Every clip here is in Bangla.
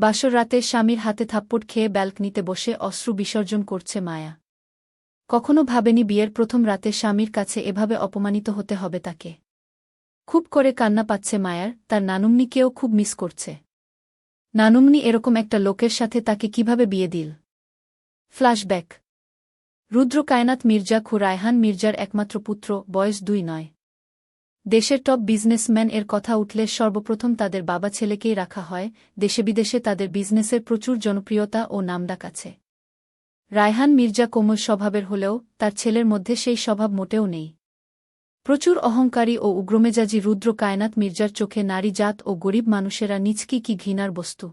বাসর রাতে স্বামীর হাতে থাপ্পড় খেয়ে ব্যালকনিতে বসে অশ্রু বিসর্জন করছে মায়া। কখনো ভাবেনি বিয়ের প্রথম রাতে স্বামীর কাছে এভাবে অপমানিত হতে হবে তাকে। খুব করে কান্না পাচ্ছে মায়ার, তার নানুমনিকেও খুব মিস করছে। নানুমনি এরকম একটা লোকের সাথে তাকে কীভাবে বিয়ে দিল? ফ্ল্যাশব্যাক। রুদ্র কায়নাত মির্জা খু রায়হান মির্জার একমাত্র পুত্র, বয়স দুই নয়। দেশের টপ বিজনেসম্যান এর কথা উঠলে সর্বপ্রথম তাদের বাবা ছেলেকেই রাখা হয়, দেশে বিদেশে তাদের বিজনেসের প্রচুর জনপ্রিয়তা ও নামডাক আছে। রায়হান মির্জা কোমল স্বভাবের হলেও তার ছেলের মধ্যে সেই স্বভাব মোটেও নেই। প্রচুর অহংকারী ও উগ্রমেজাজি রুদ্র কায়নাত মির্জার চোখে নারী জাত ও গরিব মানুষেরা নিচকি কি ঘৃণার বস্তু।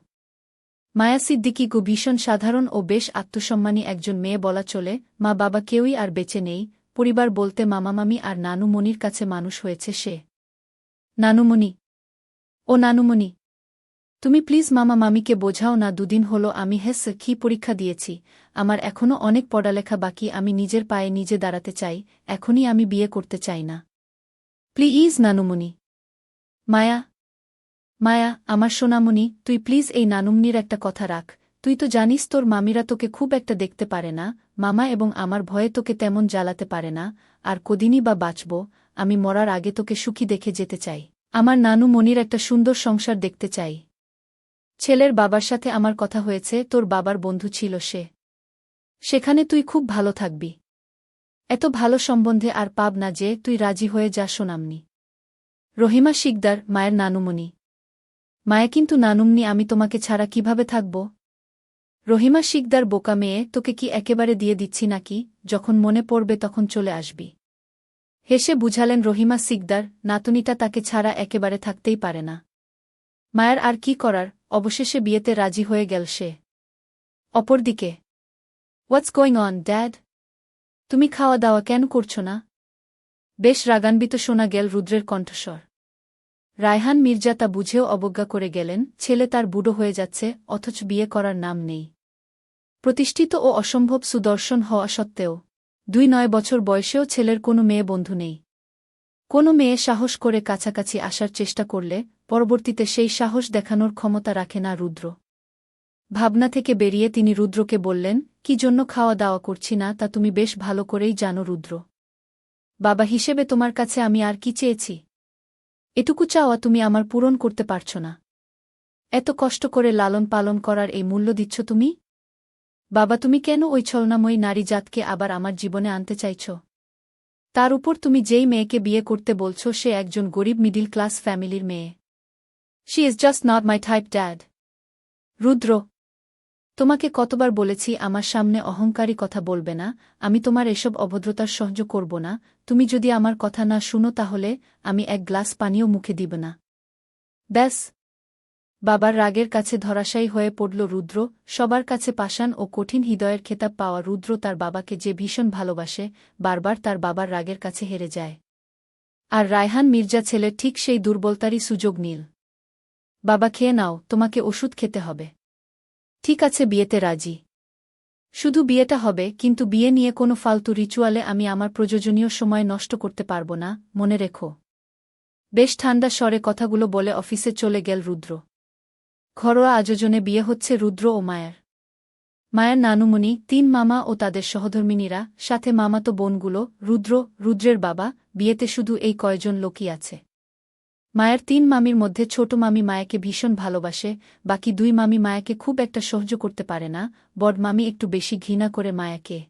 মায়া সিদ্দিকি গো ভীষণ সাধারণ ও বেশ আত্মসম্মানী একজন মেয়ে বলা চলে মা বাবা কেউই আর বেঁচে নেই পরিবার বলতে মামামামি আর নানুমণির কাছে মানুষ হয়েছে সে। নানুমণি। ও নানুমণি। তুমি প্লিজ মামা মামিকে বোঝাও না দুদিন হলো আমি হেস কি পরীক্ষা দিয়েছি। আমার এখনও অনেক পড়ালেখা বাকি, আমি নিজের পায়ে নিজে দাঁড়াতে চাই, এখনই আমি বিয়ে করতে চাই না। প্লিজ নানুমণি। মায়া। মায়া, আমার সোনামণি, তুই প্লিজ এই নানুমনির একটা কথা রাখ। তুই তো জানিস তোর মামিরা তোকে খুব একটা দেখতে পারে না মামা এবং আমার ভয়ে তোকে তেমন জ্বালাতে পারে না, আর কদিনই বা বাঁচব, আমি মরার আগে তোকে সুখী দেখে যেতে চাই। আমার নানু মনির একটা সুন্দর সংসার দেখতে চাই। ছেলের বাবার সাথে আমার কথা হয়েছে, তোর বাবার বন্ধু ছিল সে। সেখানে তুই খুব ভালো থাকবি। এত ভালো সম্বন্ধে আর পাব না যে, তুই রাজি হয়ে যা শোনামনি রহিমা শিকদার, মায়ের নানুমণি। মায়া কিন্তু নানুমনি আমি তোমাকে ছাড়া কীভাবে থাকব? রহিমা শিকদার বোকা মেয়ে, তোকে কি একেবারে দিয়ে দিচ্ছি নাকি? যখন মনে পড়বে তখন চলে আসবি। হেসে বুঝালেন রহিমা সিকদার নাতুনিটা তাকে ছাড়া একেবারে থাকতেই পারে না। মায়ের আর কি করার? অবশেষে বিয়েতে রাজি হয়ে গেল সে। অপরদিকে হোয়াটস গোয়িং অন ড্যাড তুমি খাওয়া দাওয়া কেন করছ না? বেশ রাগান্বিত শোনা গেল রুদ্রের কণ্ঠস্বর। রায়হান মির্জা তা বুঝেও অবজ্ঞা করে গেলেন, ছেলে তার বুড়ো হয়ে যাচ্ছে, অথচ বিয়ে করার নাম নেই। প্রতিষ্ঠিত ও অসম্ভব সুদর্শন হওয়া সত্ত্বেও, দুই নয় বছর বয়সেও ছেলের কোনো মেয়ে বন্ধু নেই। কোনো মেয়ে সাহস করে কাছাকাছি আসার চেষ্টা করলে পরবর্তীতে সেই সাহস দেখানোর ক্ষমতা রাখে না রুদ্র। ভাবনা থেকে বেরিয়ে তিনি রুদ্রকে বললেন, কি জন্য খাওয়া দাওয়া করছি না? তা তুমি বেশ ভালো করেই জানো রুদ্র। বাবা হিসেবে তোমার কাছে আমি আর কি চেয়েছি? এটুকু চাওয়া তুমি আমার পূরণ করতে পারছ না। এত কষ্ট করে লালন পালন করার এই মূল্য দিচ্ছ তুমি? বাবা, তুমি কেন ওই ছলনাময়ী নারী জাতকে আবার আমার জীবনে আনতে চাইছ? তার উপর তুমি যেই মেয়েকে বিয়ে করতে বলছ, সে একজন গরিব মিডিল ক্লাস ফ্যামিলির মেয়ে। She is just not my type dad Rudra, তোমাকে কতবার বলেছি আমার সামনে অহংকারী কথা বলবে না, আমি তোমার এসব অভদ্রতার সহ্য করব না, তুমি যদি আমার কথা না শুনো তাহলে আমি এক গ্লাস পানিও মুখে দিব না। ব্যাস বাবার রাগের কাছে ধরাশায়ী হয়ে পড়ল রুদ্র, সবার কাছে পাষাণ ও কঠিন হৃদয়ের খেতাব পাওয়া রুদ্র তার বাবাকে যে ভীষণ ভালোবাসে, বারবার তার বাবার রাগের কাছে হেরে যায়। আর রায়হান মির্জা ছেলে ঠিক সেই দুর্বলতারই সুযোগ নীল। বাবা, খেয়ে নাও, তোমাকে ওষুধ খেতে হবে। ঠিক আছে, বিয়েতে রাজি। শুধু বিয়েটা হবে, কিন্তু বিয়ে নিয়ে কোনো ফালতু রিচুয়ালে আমি আমার প্রয়োজনীয় সময় নষ্ট করতে পারব না, মনে রেখো। বেশ ঠান্ডা স্বরে কথাগুলো বলে অফিসে চলে গেল রুদ্র। ঘরোয়া আয়োজনে বিয়ে হচ্ছে রুদ্র ও মায়ের। মায়ের নানুমণি, তিন মামা ও তাদের সহধর্মিনীরা, সাথে মামাতো বোনগুলো, রুদ্র, রুদ্রের বাবা, বিয়েতে শুধু এই কয়জন লোকই আছে। মায়ের তিন মামির মধ্যে ছোট মামি মায়াকে ভীষণ ভালোবাসে, বাকি দুই মামি মায়াকে খুব একটা সহ্য করতে পারে না, বড মামি একটু বেশি ঘৃণা করে মায়াকে।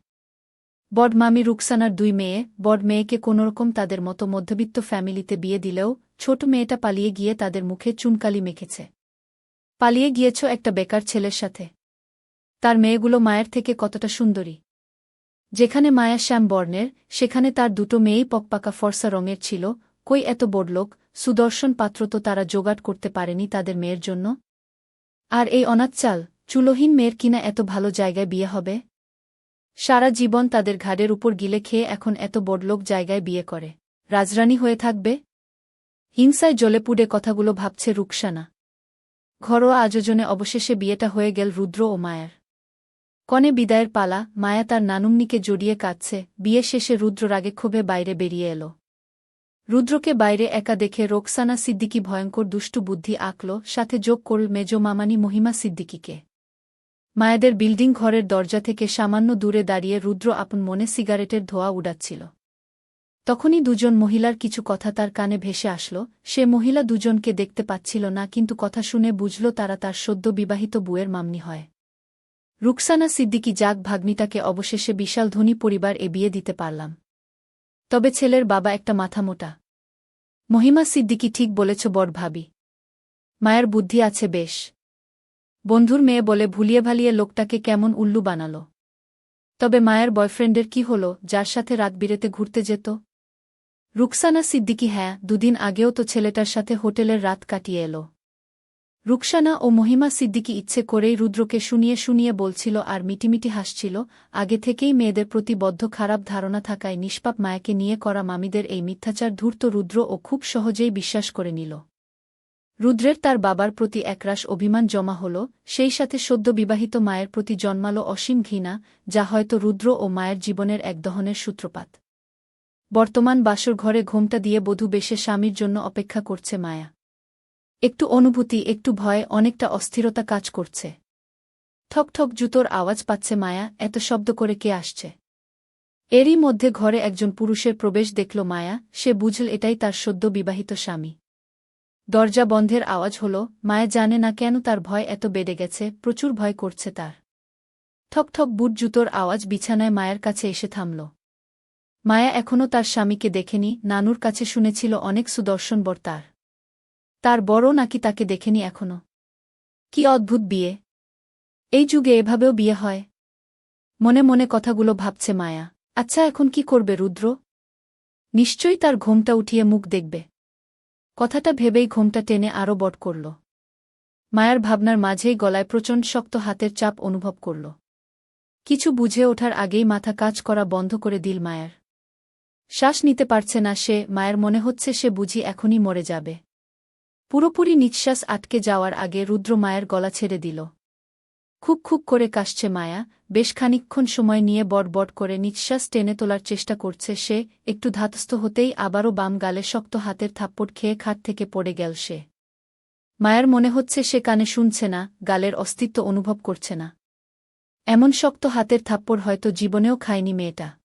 বড মামি রুকসানার দুই মেয়ে, বড মেয়েকে কোনোরকম তাদের মতো মধ্যবিত্ত ফ্যামিলিতে বিয়ে দিলেও ছোট মেয়েটা পালিয়ে গিয়ে তাদের মুখে চুনকালি মেখেছে। পালিয়ে গিয়েছ একটা বেকার ছেলের সাথে। তার মেয়েগুলো মায়ের থেকে কতটা সুন্দরী। যেখানে মায়া শ্যাম বর্ণের, সেখানে তার দুটো মেয়েই পকপাকা ফর্সা রঙের ছিল, কই এত বড়লোক সুদর্শন পাত্র তো তারা জোগাড় করতে পারেনি তাদের মেয়ের জন্য? আর এই অনাচ্চাল চুলোহীন মেয়ের কিনা এত ভালো জায়গায় বিয়ে হবে? সারা জীবন তাদের ঘাড়ের উপর গিলে খেয়ে এখন এত বড়লোক জায়গায় বিয়ে করে। রাজরানী হয়ে থাকবে? হিংসায় জলে পুড়ে কথাগুলো ভাবছে রুকসানা। ঘরোয়া আয়োজনে অবশেষে বিয়েটা হয়ে গেল রুদ্র ও মায়ার। কনে বিদায়ের পালা, মায়া তার নানুমনিকে জড়িয়ে কাঁদছে, বিয়ে শেষে রুদ্র রাগে ক্ষোভে বাইরে বেরিয়ে এল। রুদ্রকে বাইরে একা দেখে রোকসানা সিদ্দিকী ভয়ঙ্কর দুষ্টু বুদ্ধি আঁকল, সাথে যোগ করল মেজ মামানি মহিমা সিদ্দিকীকে। মায়াদের বিল্ডিং ঘরের দরজা থেকে সামান্য দূরে দাঁড়িয়ে রুদ্র আপন মনে সিগারেটের ধোয়া উড়াচ্ছিল। তখনই দুজন মহিলার কিছু কথা তার কানে ভেসে আসল। সে মহিলা দুজনকে দেখতে পাচ্ছিল না, কিন্তু কথা শুনে বুঝল তারা তার সদ্য বিবাহিত বুয়ের মামনি হয়। রুকসানা সিদ্দিকী যাক ভাগ্নিটাকে অবশেষে বিশাল ধনী পরিবার এ বিয়ে দিতে পারলাম। তবে ছেলের বাবা একটা মাথা মোটা। মহিমা সিদ্দিকী ঠিক বলেছ, বড় ভাবি। মায়ের বুদ্ধি আছে বেশ। বন্ধুর মেয়ে বলে ভুলিয়ে ভালিয়ে লোকটাকে কেমন উল্লু বানালো। তবে মায়ের বয়ফ্রেন্ডের কি হল, যার সাথে রাত বিরেতে ঘুরতে যেত? রুকসানা সিদ্দিকী হ্যাঁ দুদিন আগেও তো ছেলেটার সাথে হোটেলের রাত কাটিয়ে এলো। রুকসানা ও মহিমা সিদ্দিকী ইচ্ছে করেই রুদ্রকে শুনিয়ে শুনিয়ে বলছিল আর মিটিমিটি হাসছিল। আগে থেকেই মেয়েদের প্রতি বদ্ধ খারাপ ধারণা থাকায় নিষ্পাপ মায়াকে নিয়ে করা মামিদের এই মিথ্যাচার ধূর্ত রুদ্র ও খুব সহজেই বিশ্বাস করে নিল। রুদ্রের তার বাবার প্রতি একরাশ অভিমান জমা হল, সেই সাথে সদ্য বিবাহিত মায়ের প্রতি জন্মালো অসীম ঘৃণা, যা হয়তো রুদ্র ও মায়ের জীবনের এক দহনের সূত্রপাত। বর্তমান বাসর ঘরে ঘোমটা দিয়ে বধূ বেশে স্বামীর জন্য অপেক্ষা করছে মায়া। একটু অনুভূতি, একটু ভয়ে, অনেকটা অস্থিরতা কাজ করছে। ঠক ঠক জুতোর আওয়াজ পাচ্ছে মায়া, এত শব্দ করে কে আসছে? এরই মধ্যে ঘরে একজন পুরুষের প্রবেশ দেখল মায়া, সে বুঝল এটাই তার সদ্য বিবাহিত স্বামী। দরজা বন্ধের আওয়াজ হল, মায়া জানে না কেন তার ভয় এত বেড়ে গেছে, প্রচুর ভয় করছে তার। ঠক ঠক বুট জুতোর আওয়াজ বিছানায় মায়ের কাছে এসে থামল। মায়া এখনও তার স্বামীকে দেখেনি, নানুর কাছে শুনেছিল অনেক সুদর্শন বর তার। তার বড় নাকি তাকে দেখেনি এখনও কি অদ্ভুত বিয়ে। এই যুগে এভাবেও বিয়ে হয়। মনে মনে কথাগুলো ভাবছে মায়া। আচ্ছা এখন কি করবে রুদ্র? নিশ্চয়ই তার ঘোমটা উঠিয়ে মুখ দেখবে। কথাটা ভেবেই ঘোমটা টেনে আরও বট করল। মায়ার ভাবনার মাঝেই গলায় প্রচণ্ড শক্ত হাতের চাপ অনুভব করল। কিছু বুঝে ওঠার আগেই মাথা কাজ করা বন্ধ করে দিল মায়ার। শ্বাস নিতে পারছে না সে, মায়ের মনে হচ্ছে সে বুঝি এখনই মরে যাবে। পুরোপুরি নিঃশ্বাস আটকে যাওয়ার আগে রুদ্র মায়ের গলা ছেড়ে দিল। খুব খুব করে কাশছে মায়া, বেশ খানিকক্ষণ সময় নিয়ে বট বট করে নিঃশ্বাস টেনে তোলার চেষ্টা করছে সে, একটু ধাতস্থ হতেই আবারও বাম গালে শক্ত হাতের থাপ্পড় খেয়ে খাট থেকে পড়ে গেল সে। মায়ের মনে হচ্ছে সে কানে শুনছে না, গালের অস্তিত্ব অনুভব করছে না। এমন শক্ত হাতের থাপ্পড় হয়তো জীবনেও খায়নি মেয়েটা।